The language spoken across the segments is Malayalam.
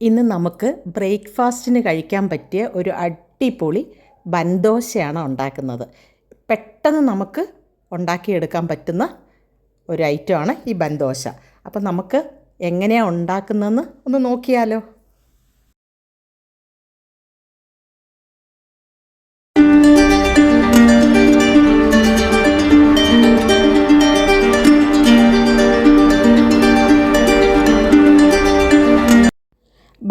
ഇന്ന് നമുക്ക് ബ്രേക്ക്ഫാസ്റ്റിന് കഴിക്കാൻ പറ്റിയ ഒരു അടിപൊളി ബൻദോശയാണ് ഉണ്ടാക്കുന്നത്. പെട്ടെന്ന് നമുക്ക് ഉണ്ടാക്കിയെടുക്കാൻ പറ്റുന്ന ഒരു ഐറ്റമാണ് ഈ ബൻദോശ. അപ്പം നമുക്ക് എങ്ങനെയാണ് ഉണ്ടാക്കുന്നതെന്ന് ഒന്ന് നോക്കിയാലോ?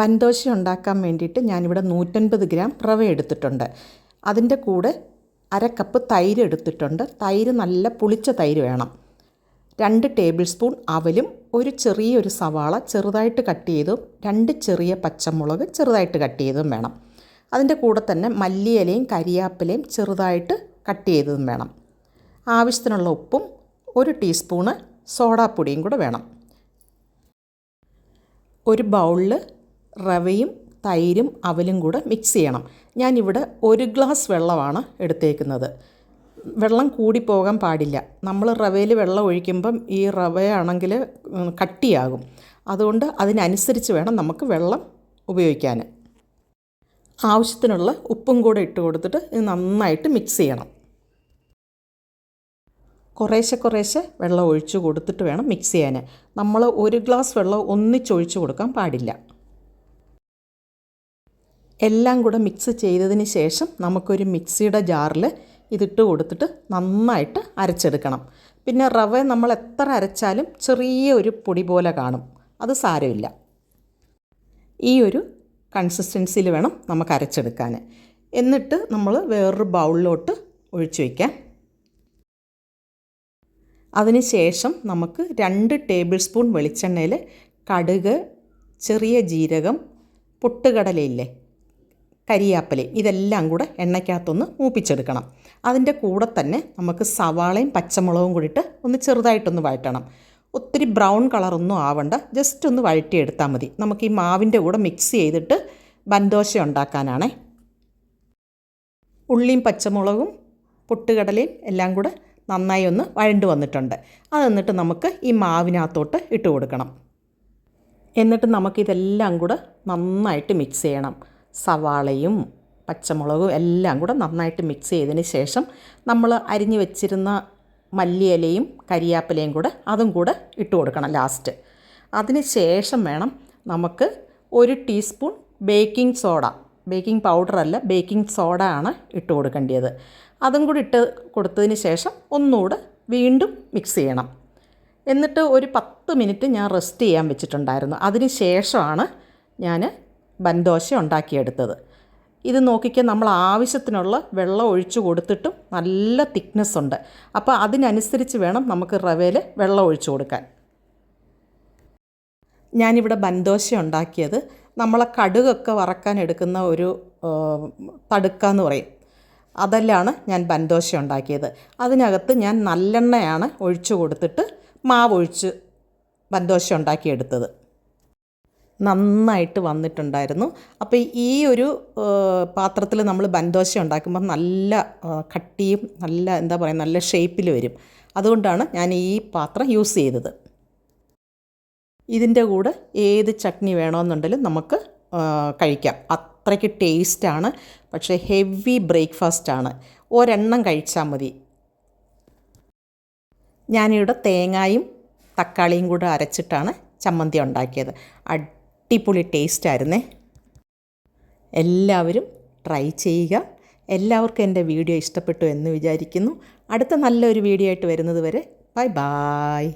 ബൻദോശ ഉണ്ടാക്കാൻ വേണ്ടിയിട്ട് ഞാനിവിടെ നൂറ്റൻപത് ഗ്രാം റവ എടുത്തിട്ടുണ്ട്. അതിന്റെ കൂടെ അര കപ്പ് തൈര് എടുത്തിട്ടുണ്ട്. തൈര് നല്ല പുളിച്ച തൈര് വേണം. രണ്ട് ടേബിൾ സ്പൂൺ അവലും ഒരു ചെറിയൊരു സവാള ചെറുതായിട്ട് കട്ട് ചെയ്തും രണ്ട് ചെറിയ പച്ചമുളക് ചെറുതായിട്ട് കട്ട് ചെയ്തും വേണം. അതിന്റെ കൂടെ തന്നെ മല്ലിയിലയും കരിയാപ്പിലയും ചെറുതായിട്ട് കട്ട് ചെയ്തതും വേണം. ആവശ്യത്തിനുള്ള ഉപ്പും ഒരു ടീസ്പൂണ് സോഡാപ്പൊടിയും കൂടെ വേണം. ഒരു ബൗളിൽ റവയും തൈരും അവലും കൂടെ മിക്സ് ചെയ്യണം. ഞാനിവിടെ ഒരു ഗ്ലാസ് വെള്ളമാണ് എടുത്തേക്കുന്നത്. വെള്ളം കൂടിപ്പോകാൻ പോകാൻ പാടില്ല. നമ്മൾ റവയിൽ വെള്ളം ഒഴിക്കുമ്പം ഈ റവയാണെങ്കിൽ കട്ടിയാകും. അതുകൊണ്ട് അതിനനുസരിച്ച് വേണം നമുക്ക് വെള്ളം ഉപയോഗിക്കാൻ. ആവശ്യത്തിനുള്ള ഉപ്പും കൂടെ ഇട്ട് കൊടുത്തിട്ട് ഇത് നന്നായിട്ട് മിക്സ് ചെയ്യണം. കുറേശ്ശെ കുറേശ്ശെ വെള്ളം ഒഴിച്ച് കൊടുത്തിട്ട് വേണം മിക്സ് ചെയ്യാൻ. നമ്മൾ ഒരു ഗ്ലാസ് വെള്ളം ഒന്നിച്ചൊഴിച്ച് കൊടുക്കാൻ പാടില്ല. എല്ലാം കൂടെ മിക്സ് ചെയ്തതിന് ശേഷം നമുക്കൊരു മിക്സിയുടെ ജാറിൽ ഇതിട്ട് കൊടുത്തിട്ട് നന്നായിട്ട് അരച്ചെടുക്കണം. പിന്നെ റവ നമ്മൾ എത്ര അരച്ചാലും ചെറിയ ഒരു പൊടി പോലെ കാണും. അത് സാരമില്ല. ഈ ഒരു കൺസിസ്റ്റൻസിയിൽ വേണം നമുക്ക് അരച്ചെടുക്കാൻ എന്നിട്ട് നമ്മൾ വേറൊരു ബൗളിലോട്ട് ഒഴിച്ചു വയ്ക്കാം അതിന് ശേഷം നമുക്ക് രണ്ട് ടേബിൾ സ്പൂൺ വെളിച്ചെണ്ണയിൽ കടുക് ചെറിയ ജീരകം പൊട്ടുകടലയില്ലേ? കരിയാപ്പല ഇതെല്ലാം കൂടെ എണ്ണയ്ക്കകത്തൊന്ന് മൂപ്പിച്ചെടുക്കണം. അതിന്റെ കൂടെ തന്നെ നമുക്ക് സവാളയും പച്ചമുളകും കൂടിയിട്ട് ഒന്ന് ചെറുതായിട്ടൊന്ന് വഴറ്റണം. ഒത്തിരി ബ്രൗൺ കളറൊന്നും ആവണ്ട ജസ്റ്റ് ഒന്ന് വഴറ്റിയെടുത്താൽ മതി. നമുക്ക് ഈ മാവിന്റെ കൂടെ മിക്സ് ചെയ്തിട്ട് ബന്ദോശ ഉണ്ടാക്കാനാണേ. ഉള്ളിയും പച്ചമുളകും പൊട്ടുകടലയും എല്ലാം കൂടെ നന്നായി ഒന്ന് വഴണ്ടു വന്നിട്ടുണ്ട്. അത് എന്നിട്ട് നമുക്ക് ഈ മാവിനകത്തോട്ട് ഇട്ട് കൊടുക്കണം. എന്നിട്ട് നമുക്കിതെല്ലാം കൂടെ നന്നായിട്ട് മിക്സ് ചെയ്യണം. സവാളയും പച്ചമുളകും എല്ലാം കൂടെ നന്നായിട്ട് മിക്സ് ചെയ്തതിന് ശേഷം നമ്മൾ അരിഞ്ഞു വെച്ചിരുന്ന മല്ലിയിലയും കരിയാപ്പിലയും കൂടെ അതും കൂടെ ഇട്ട് കൊടുക്കണം ലാസ്റ്റ് അതിന് ശേഷം വേണം നമുക്ക് ഒരു teaspoon baking soda baking powder അല്ല ബേക്കിംഗ് സോഡ ആണ് ഇട്ട് കൊടുക്കേണ്ടത് അതും കൂടി ഇട്ട് കൊടുത്തതിന് ശേഷം ഒന്നുകൂടെ വീണ്ടും മിക്സ് ചെയ്യണം. എന്നിട്ട് ഒരു പത്ത് മിനിറ്റ് ഞാൻ റെസ്റ്റ് ചെയ്യാൻ വെച്ചിട്ടുണ്ടായിരുന്നു. അതിന് ശേഷമാണ് ഞാൻ ബൻദോശ ഉണ്ടാക്കിയെടുത്തത്. ഇത് നോക്കിക്കാൻ നമ്മൾ ആവശ്യത്തിനുള്ള വെള്ളം ഒഴിച്ചു കൊടുത്തിട്ടും നല്ല തിക്നെസ് ഉണ്ട്. അപ്പോൾ അതിനനുസരിച്ച് വേണം നമുക്ക് റവയിൽ വെള്ളം ഒഴിച്ചു കൊടുക്കാൻ. ഞാനിവിടെ ബൻദോശ ഉണ്ടാക്കിയത്. നമ്മളെ കടുകൊക്കെ വറക്കാൻ എടുക്കുന്ന ഒരു തടുക്ക എന്ന് പറയും. അതെല്ലാം ഞാൻ ബൻദോശ ഉണ്ടാക്കിയത്. അതിനകത്ത് ഞാൻ നല്ലെണ്ണയാണ് ഒഴിച്ചു കൊടുത്തിട്ട് മാവ് ഒഴിച്ച് ബൻദോശ ഉണ്ടാക്കിയെടുത്തത്. നന്നായിട്ട് വന്നിട്ടുണ്ടായിരുന്നു. അപ്പോൾ ഈ ഒരു പാത്രത്തിൽ നമ്മൾ ബൻദോശ ഉണ്ടാക്കുമ്പോൾ നല്ല കട്ടിയും നല്ല എന്താ പറയുക നല്ല ഷേപ്പിൽ വരും. അതുകൊണ്ടാണ് ഞാൻ ഈ പാത്രം യൂസ് ചെയ്തത്. ഇതിന്റെ കൂടെ ഏത് ചട്നി വേണമെന്നുണ്ടെങ്കിലും നമുക്ക് കഴിക്കാം. അത്രയ്ക്ക് ടേസ്റ്റാണ്. പക്ഷേ ഹെവി ബ്രേക്ക്ഫാസ്റ്റാണ്. ഒരെണ്ണം കഴിച്ചാൽ മതി. ഞാനിവിടെ തേങ്ങായും തക്കാളിയും കൂടെ അരച്ചിട്ടാണ് ചമ്മന്തി ഉണ്ടാക്കിയത്. അടിപൊളി ടേസ്റ്റായിരുന്നേ എല്ലാവരും ട്രൈ ചെയ്യുക. എല്ലാവർക്കും എന്റെ വീഡിയോ ഇഷ്ടപ്പെട്ടു എന്ന് വിചാരിക്കുന്നു. അടുത്ത നല്ലൊരു വീഡിയോ ആയിട്ട് വരുന്നത് വരെ ബൈ ബായ്